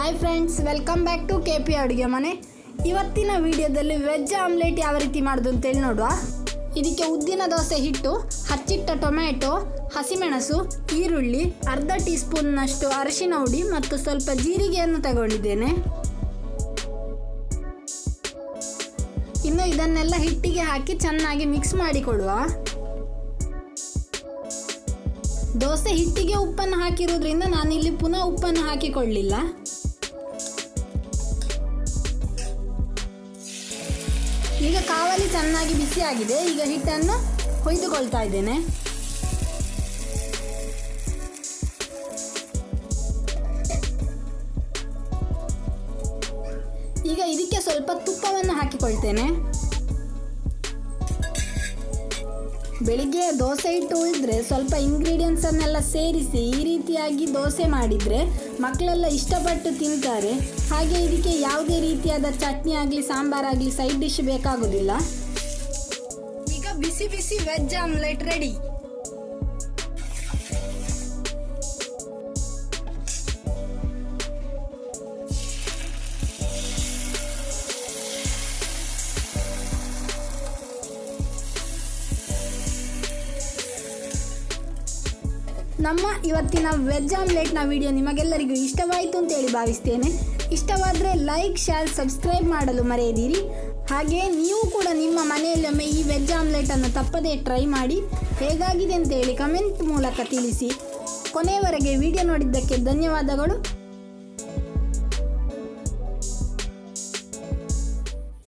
Hi friends welcome back to K P ಅಡುಗೆ ಮನೆ ಇವತ್ತಿನ ವಿಡಿಯೋದಲ್ಲಿ ವೆಜ್ ಆಮ್ಲೆಟ್ ಯಾವ ರೀತಿ ಮಾಡೋದು ಅಂತೇಳಿ ನೋಡುವ. ಇದಕ್ಕೆ ಉದ್ದಿನ ದೋಸೆ ಹಿಟ್ಟು, ಹಚ್ಚಿಟ್ಟ ಟೊಮ್ಯಾಟೊ, ಹಸಿಮೆಣಸು, ಈರುಳ್ಳಿ, ಅರ್ಧ ಟೀ ಸ್ಪೂನ್ನಷ್ಟು ಅರಿಶಿನ ಹುಡಿ ಮತ್ತು ಸ್ವಲ್ಪ ಜೀರಿಗೆಯನ್ನು ತಗೊಂಡಿದ್ದೇನೆ. ಇನ್ನು ಇದನ್ನೆಲ್ಲ ಹಿಟ್ಟಿಗೆ ಹಾಕಿ ಚೆನ್ನಾಗಿ ಮಿಕ್ಸ್ ಮಾಡಿಕೊಡುವ ದೋಸೆ ಹಿಟ್ಟಿಗೆ ಉಪ್ಪನ್ನು ಹಾಕಿರೋದ್ರಿಂದ ನಾನಿಲ್ಲಿ ಪುನಃ ಉಪ್ಪನ್ನು ಹಾಕಿಕೊಳ್ಳಿಲ್ಲ. ಈಗ ಕಾವಲಿ ಚೆನ್ನಾಗಿ ಬಿಸಿಯಾಗಿದೆ ಈಗ ಹಿಟ್ಟನ್ನು ಹೊಯ್ದುಕೊಳ್ತಾ ಇದ್ದೇನೆ. ಈಗ ಇದಕ್ಕೆ ಸ್ವಲ್ಪ ತುಪ್ಪವನ್ನು ಹಾಕಿಕೊಳ್ತೇನೆ. ಬೆಳಿಗ್ಗೆ ದೋಸೆ ಹಿಟ್ಟು ಇದ್ದರೆ ಸ್ವಲ್ಪ ಇಂಗ್ರೀಡಿಯೆಂಟ್ಸನ್ನೆಲ್ಲ ಸೇರಿಸಿ ಈ ರೀತಿಯಾಗಿ ದೋಸೆ ಮಾಡಿದರೆ ಮಕ್ಕಳೆಲ್ಲ ಇಷ್ಟಪಟ್ಟು ತಿಂತಾರೆ. ಹಾಗೆ ಇದಕ್ಕೆ ಯಾವುದೇ ರೀತಿಯಾದ ಚಟ್ನಿ ಆಗಲಿ ಸಾಂಬಾರಾಗಲಿ ಸೈಡ್ ಡಿಶ್ ಬೇಕಾಗೋದಿಲ್ಲ. ಈಗ ಬಿಸಿ ಬಿಸಿ ವೆಜ್ ಆಮ್ಲೆಟ್ ರೆಡಿ ನಮ್ಮ ಇವತ್ತಿನ ವೆಜ್ ಆಮ್ಲೆಟ್ನ ವಿಡಿಯೋ ನಿಮಗೆಲ್ಲರಿಗೂ ಇಷ್ಟವಾಯಿತು ಅಂತೇಳಿ ಭಾವಿಸ್ತೇನೆ. ಇಷ್ಟವಾದರೆ ಲೈಕ್ ಶೇರ್ ಸಬ್ಸ್ಕ್ರೈಬ್ ಮಾಡಲು ಮರೆಯದಿರಿ. ಹಾಗೆ ನೀವು ಕೂಡ ನಿಮ್ಮ ಮನೆಯಲ್ಲೊಮ್ಮೆ ಈ ವೆಜ್ ಆಮ್ಲೆಟನ್ನು ತಪ್ಪದೇ ಟ್ರೈ ಮಾಡಿ. ಹೇಗಾಗಿದೆ ಅಂತೇಳಿ ಕಮೆಂಟ್ ಮೂಲಕ ತಿಳಿಸಿ. ಕೊನೆಯವರೆಗೆ ವಿಡಿಯೋ ನೋಡಿದ್ದಕ್ಕೆ ಧನ್ಯವಾದಗಳು.